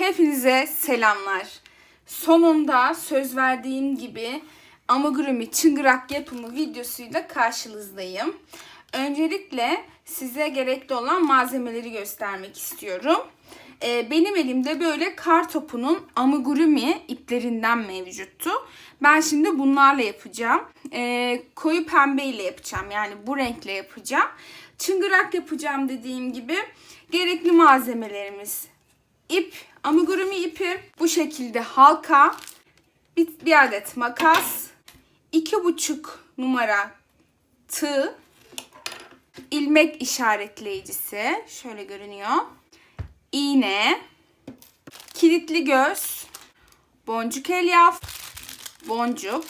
Hepinize selamlar. Sonunda söz verdiğim gibi amigurumi çıngırak yapımı videosuyla karşınızdayım. Öncelikle size gerekli olan malzemeleri göstermek istiyorum. Ee, benim elimde böyle kar topunun amigurumi iplerinden mevcuttu. Ben şimdi bunlarla yapacağım. Ee, koyu pembe ile yapacağım. Yani bu renkle yapacağım. Çıngırak yapacağım dediğim gibi. Gerekli malzemelerimiz ip, amigurumi ipi, bu şekilde halka, bir, bir adet makas, iki buçuk numara tığ, ilmek işaretleyicisi, şöyle görünüyor, iğne, kilitli göz, boncuk elyaf, boncuk,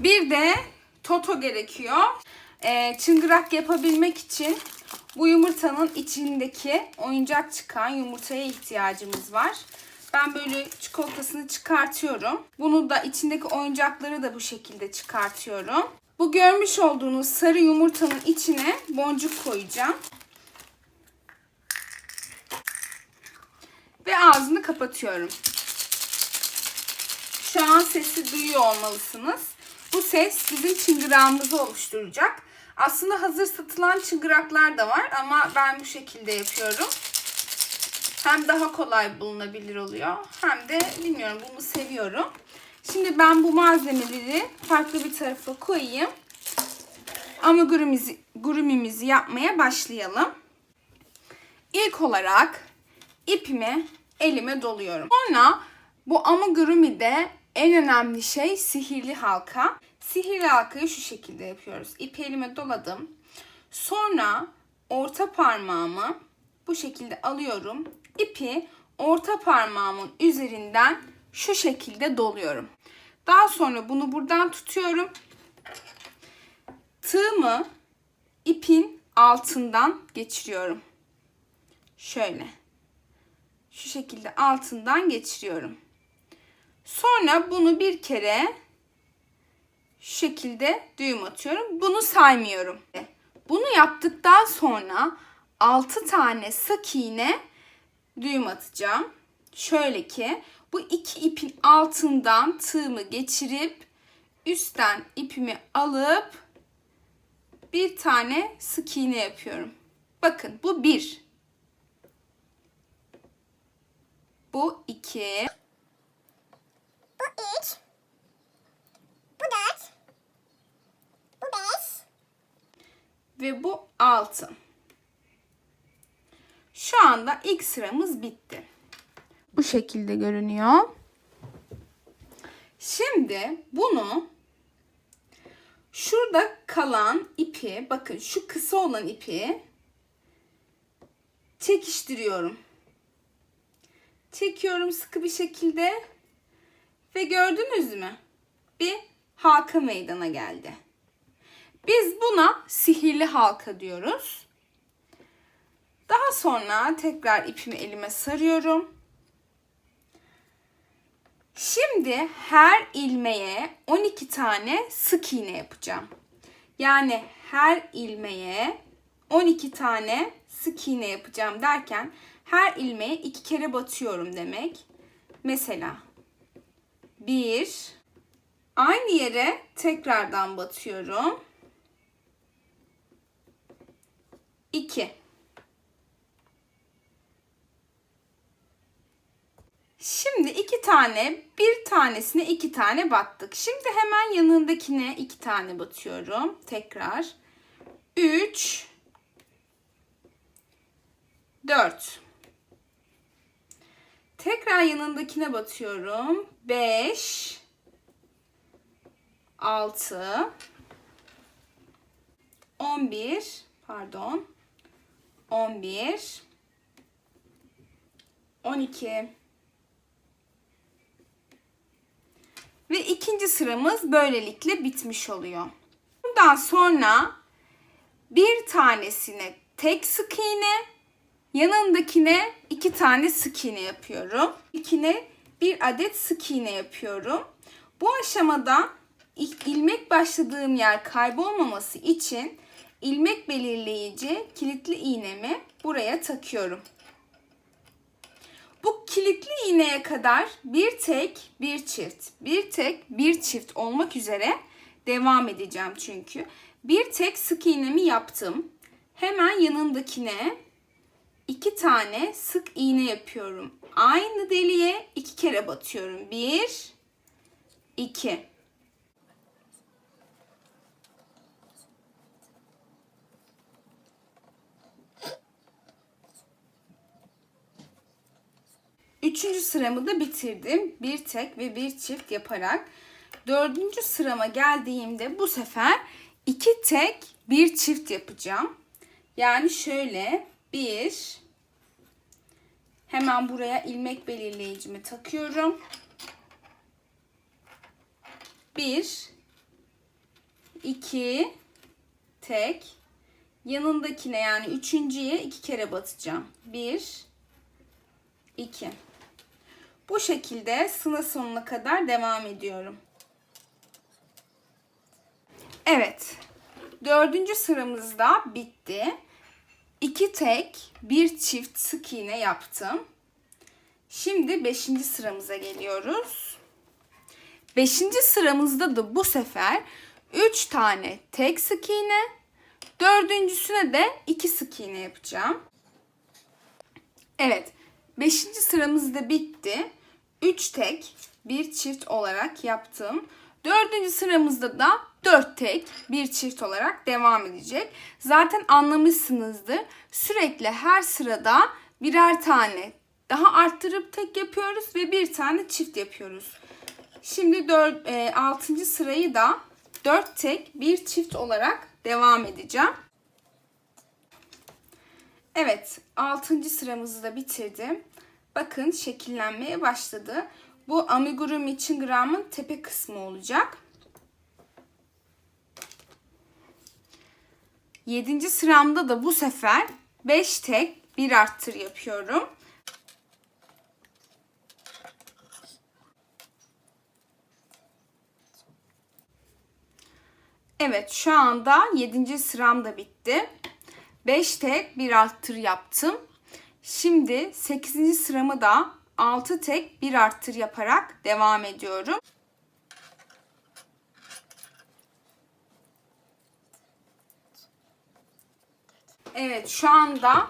bir de toto gerekiyor. Ee, çıngırak yapabilmek için bu yumurtanın içindeki oyuncak çıkan yumurtaya ihtiyacımız var. Ben böyle çikolatasını çıkartıyorum. Bunu da içindeki oyuncakları da bu şekilde çıkartıyorum. Bu görmüş olduğunuz sarı yumurtanın içine boncuk koyacağım. Ve ağzını kapatıyorum. Şu an sesi duyuyor olmalısınız. Bu ses bizim çıngırağımızı oluşturacak. Aslında hazır satılan çıngıraklar da var ama ben bu şekilde yapıyorum. Hem daha kolay bulunabilir oluyor hem de bilmiyorum bunu seviyorum. Şimdi ben bu malzemeleri farklı bir tarafa koyayım. Amigurumimizi gurumimizi yapmaya başlayalım. İlk olarak ipimi elime doluyorum. Sonra bu amigurumi'de en önemli şey sihirli halka. Sihirli halkayı şu şekilde yapıyoruz. İpi elime doladım. Sonra orta parmağımı bu şekilde alıyorum. İpi orta parmağımın üzerinden şu şekilde doluyorum. Daha sonra bunu buradan tutuyorum. Tığımı ipin altından geçiriyorum. Şöyle. Şu şekilde altından geçiriyorum. Sonra bunu bir kere şu şekilde düğüm atıyorum. Bunu saymıyorum. Bunu yaptıktan sonra 6 tane sık iğne düğüm atacağım. Şöyle ki bu iki ipin altından tığımı geçirip üstten ipimi alıp bir tane sık iğne yapıyorum. Bakın bu bir. Bu iki. Bu üç. Bu dört. Beş. ve bu 6. Şu anda ilk sıramız bitti. Bu şekilde görünüyor. Şimdi bunu şurada kalan ipi, bakın şu kısa olan ipi çekiştiriyorum. Çekiyorum sıkı bir şekilde ve gördünüz mü? Bir halka meydana geldi. Biz buna sihirli halka diyoruz. Daha sonra tekrar ipimi elime sarıyorum. Şimdi her ilmeğe 12 tane sık iğne yapacağım. Yani her ilmeğe 12 tane sık iğne yapacağım derken her ilmeğe iki kere batıyorum demek. Mesela 1 aynı yere tekrardan batıyorum. 2 Şimdi iki tane, bir tanesine iki tane battık. Şimdi hemen yanındakine iki tane batıyorum. Tekrar. Üç. Dört. Tekrar yanındakine batıyorum. Beş. Altı. On bir. Pardon. On bir. On iki. Ve ikinci sıramız böylelikle bitmiş oluyor. Bundan sonra bir tanesine tek sık iğne, yanındakine iki tane sık iğne yapıyorum. İkine bir adet sık iğne yapıyorum. Bu aşamada ilmek başladığım yer kaybolmaması için ilmek belirleyici kilitli iğnemi buraya takıyorum. Bu kilitli iğneye kadar bir tek bir çift, bir tek bir çift olmak üzere devam edeceğim çünkü. Bir tek sık iğnemi yaptım. Hemen yanındakine iki tane sık iğne yapıyorum. Aynı deliğe iki kere batıyorum. Bir, iki. Üçüncü sıramı da bitirdim. Bir tek ve bir çift yaparak. Dördüncü sırama geldiğimde bu sefer iki tek bir çift yapacağım. Yani şöyle bir hemen buraya ilmek belirleyicimi takıyorum. Bir iki tek yanındakine yani üçüncüye iki kere batacağım. Bir 2. Bu şekilde sıra sonuna kadar devam ediyorum. Evet. Dördüncü sıramız da bitti. İki tek, bir çift sık iğne yaptım. Şimdi beşinci sıramıza geliyoruz. Beşinci sıramızda da bu sefer üç tane tek sık iğne, dördüncüsüne de iki sık iğne yapacağım. Evet. Beşinci sıramız da bitti. Üç tek, bir çift olarak yaptım. Dördüncü sıramızda da dört tek, bir çift olarak devam edecek. Zaten anlamışsınızdır. Sürekli her sırada birer tane daha arttırıp tek yapıyoruz ve bir tane çift yapıyoruz. Şimdi 4, e, 6. sırayı da 4 tek bir çift olarak devam edeceğim. Evet, 6. sıramızı da bitirdim. Bakın şekillenmeye başladı. Bu amigurumi çingramın tepe kısmı olacak. 7. sıramda da bu sefer 5 tek bir arttır yapıyorum. Evet şu anda 7. sıram da bitti. 5 tek bir arttır yaptım. Şimdi 8. sıramı da 6 tek bir arttır yaparak devam ediyorum. Evet şu anda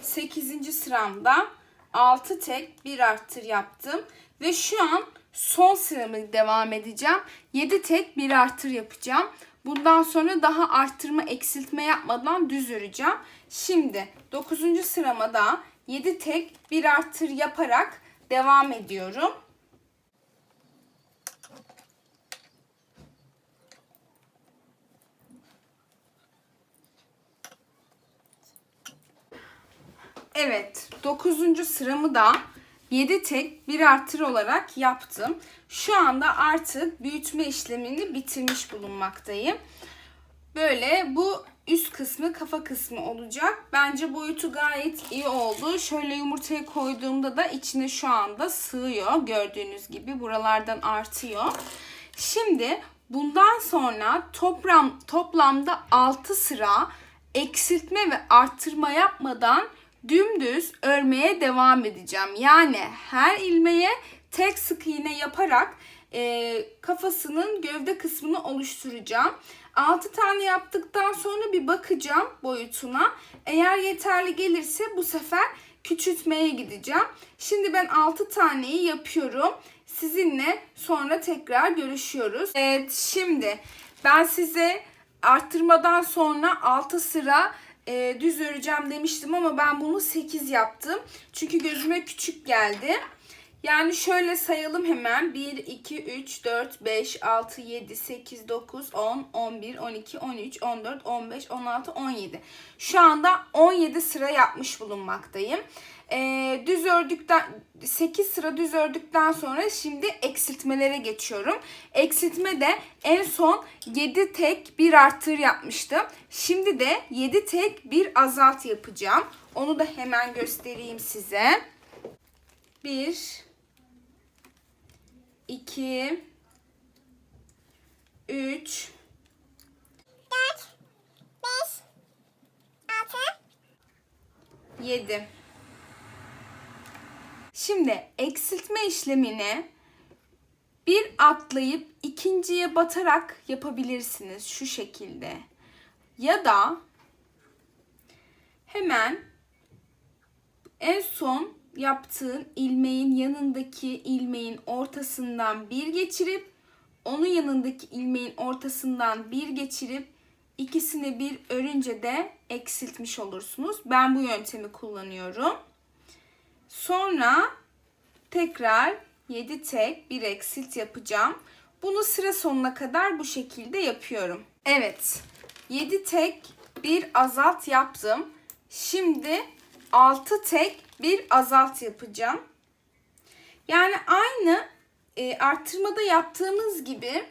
8. sıramda 6 tek bir arttır yaptım. Ve şu an son sıramı devam edeceğim. 7 tek bir arttır yapacağım. Bundan sonra daha arttırma eksiltme yapmadan düz öreceğim. Şimdi 9. sırama da 7 tek bir arttır yaparak devam ediyorum. Evet, 9. sıramı da 7 tek bir artır olarak yaptım. Şu anda artık büyütme işlemini bitirmiş bulunmaktayım. Böyle bu üst kısmı kafa kısmı olacak. Bence boyutu gayet iyi oldu. Şöyle yumurtayı koyduğumda da içine şu anda sığıyor. Gördüğünüz gibi buralardan artıyor. Şimdi bundan sonra toplam toplamda 6 sıra eksiltme ve arttırma yapmadan dümdüz örmeye devam edeceğim. Yani her ilmeğe tek sık iğne yaparak e, kafasının gövde kısmını oluşturacağım. 6 tane yaptıktan sonra bir bakacağım boyutuna. Eğer yeterli gelirse bu sefer küçültmeye gideceğim. Şimdi ben 6 taneyi yapıyorum. Sizinle sonra tekrar görüşüyoruz. Evet şimdi ben size arttırmadan sonra 6 sıra e, düz öreceğim demiştim ama ben bunu 8 yaptım. Çünkü gözüme küçük geldi. Yani şöyle sayalım hemen. 1, 2, 3, 4, 5, 6, 7, 8, 9, 10, 11, 12, 13, 14, 15, 16, 17. Şu anda 17 sıra yapmış bulunmaktayım. Ee, düz ördükten 8 sıra düz ördükten sonra şimdi eksiltmelere geçiyorum. Eksiltme de en son 7 tek bir artır yapmıştım. Şimdi de 7 tek bir azalt yapacağım. Onu da hemen göstereyim size. 1 2 3 4, 5, 6, 7 Şimdi eksiltme işlemini bir atlayıp ikinciye batarak yapabilirsiniz şu şekilde. Ya da hemen en son yaptığın ilmeğin yanındaki ilmeğin ortasından bir geçirip onun yanındaki ilmeğin ortasından bir geçirip ikisini bir örünce de eksiltmiş olursunuz. Ben bu yöntemi kullanıyorum. Sonra tekrar 7 tek bir eksilt yapacağım. Bunu sıra sonuna kadar bu şekilde yapıyorum. Evet. 7 tek bir azalt yaptım. Şimdi 6 tek bir azalt yapacağım. Yani aynı e, arttırmada yaptığımız gibi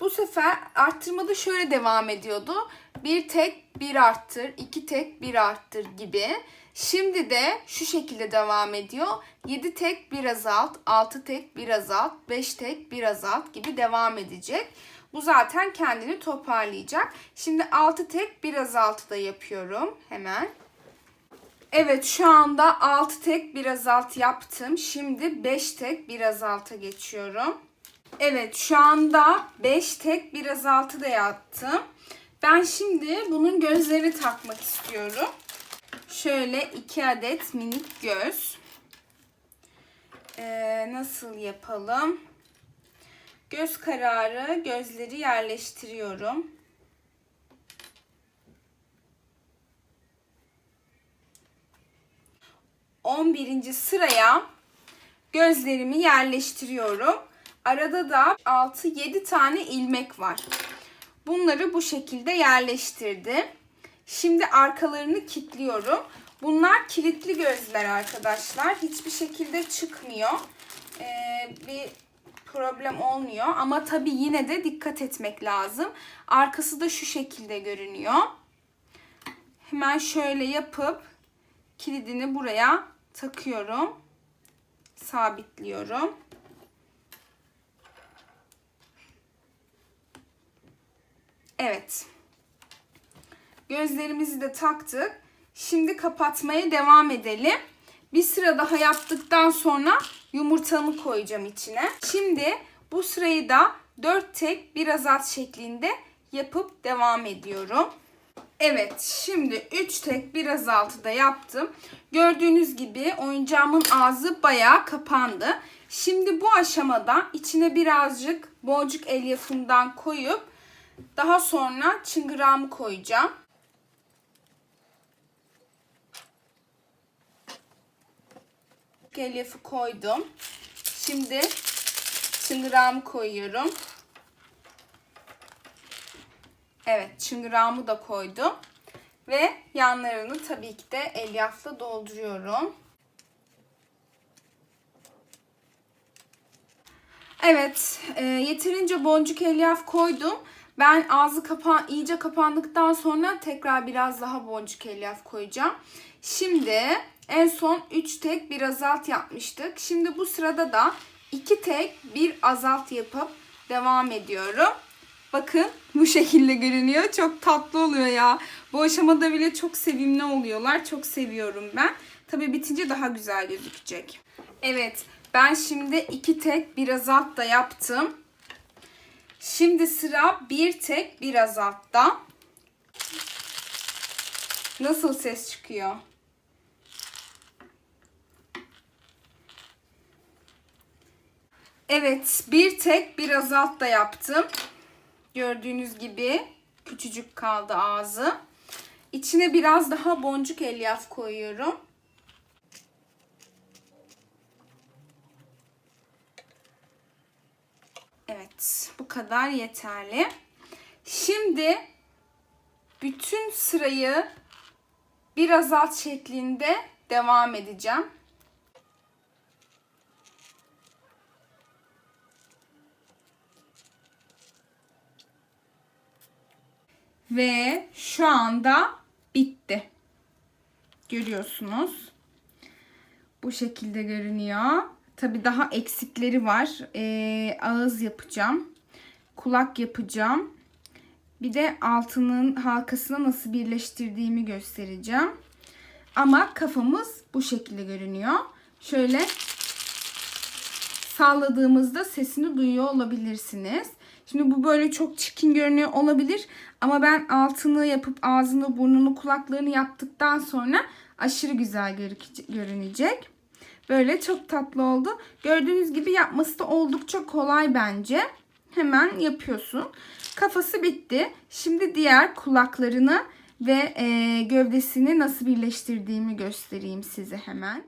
bu sefer arttırmada şöyle devam ediyordu. Bir tek bir arttır, iki tek bir arttır gibi. Şimdi de şu şekilde devam ediyor. 7 tek bir azalt, 6 tek bir azalt, 5 tek bir azalt gibi devam edecek. Bu zaten kendini toparlayacak. Şimdi 6 tek bir azaltı da yapıyorum hemen. Evet şu anda 6 tek bir azalt yaptım. Şimdi 5 tek bir azalta geçiyorum. Evet şu anda 5 tek bir azaltı da yaptım. Ben şimdi bunun gözlerini takmak istiyorum. Şöyle 2 adet minik göz. Ee, nasıl yapalım? Göz kararı gözleri yerleştiriyorum. On birinci sıraya gözlerimi yerleştiriyorum. Arada da 6-7 tane ilmek var. Bunları bu şekilde yerleştirdim. Şimdi arkalarını kilitliyorum. Bunlar kilitli gözler arkadaşlar. Hiçbir şekilde çıkmıyor. Ee, bir problem olmuyor. Ama tabii yine de dikkat etmek lazım. Arkası da şu şekilde görünüyor. Hemen şöyle yapıp kilidini buraya takıyorum. Sabitliyorum. Evet. Gözlerimizi de taktık. Şimdi kapatmaya devam edelim. Bir sıra daha yaptıktan sonra yumurtamı koyacağım içine. Şimdi bu sırayı da 4 tek bir azat şeklinde yapıp devam ediyorum. Evet şimdi 3 tek bir azaltı da yaptım. Gördüğünüz gibi oyuncağımın ağzı bayağı kapandı. Şimdi bu aşamada içine birazcık boncuk elyafından koyup daha sonra çıngırağımı koyacağım. Elyafı koydum. Şimdi çıngırağımı koyuyorum. Evet çıngırağımı da koydum. Ve yanlarını tabii ki de elyafla dolduruyorum. Evet, e, yeterince boncuk elyaf koydum. Ben ağzı kapa iyice kapandıktan sonra tekrar biraz daha boncuk elyaf koyacağım. Şimdi en son 3 tek bir azalt yapmıştık. Şimdi bu sırada da 2 tek bir azalt yapıp devam ediyorum. Bakın bu şekilde görünüyor. Çok tatlı oluyor ya. Bu aşamada bile çok sevimli oluyorlar. Çok seviyorum ben. Tabi bitince daha güzel gözükecek. Evet ben şimdi iki tek bir azalt da yaptım. Şimdi sıra bir tek bir azaltta. Nasıl ses çıkıyor? Evet bir tek bir azalt da yaptım. Gördüğünüz gibi küçücük kaldı ağzı. İçine biraz daha boncuk elyaf koyuyorum. Evet, bu kadar yeterli. Şimdi bütün sırayı bir azalt şeklinde devam edeceğim. Ve şu anda bitti. Görüyorsunuz. Bu şekilde görünüyor. Tabi daha eksikleri var. Ee, ağız yapacağım. Kulak yapacağım. Bir de altının halkasına nasıl birleştirdiğimi göstereceğim. Ama kafamız bu şekilde görünüyor. Şöyle salladığımızda sesini duyuyor olabilirsiniz. Şimdi bu böyle çok çirkin görünüyor olabilir ama ben altını yapıp ağzını, burnunu, kulaklarını yaptıktan sonra aşırı güzel görü- görünecek. Böyle çok tatlı oldu. Gördüğünüz gibi yapması da oldukça kolay bence. Hemen yapıyorsun. Kafası bitti. Şimdi diğer kulaklarını ve gövdesini nasıl birleştirdiğimi göstereyim size hemen.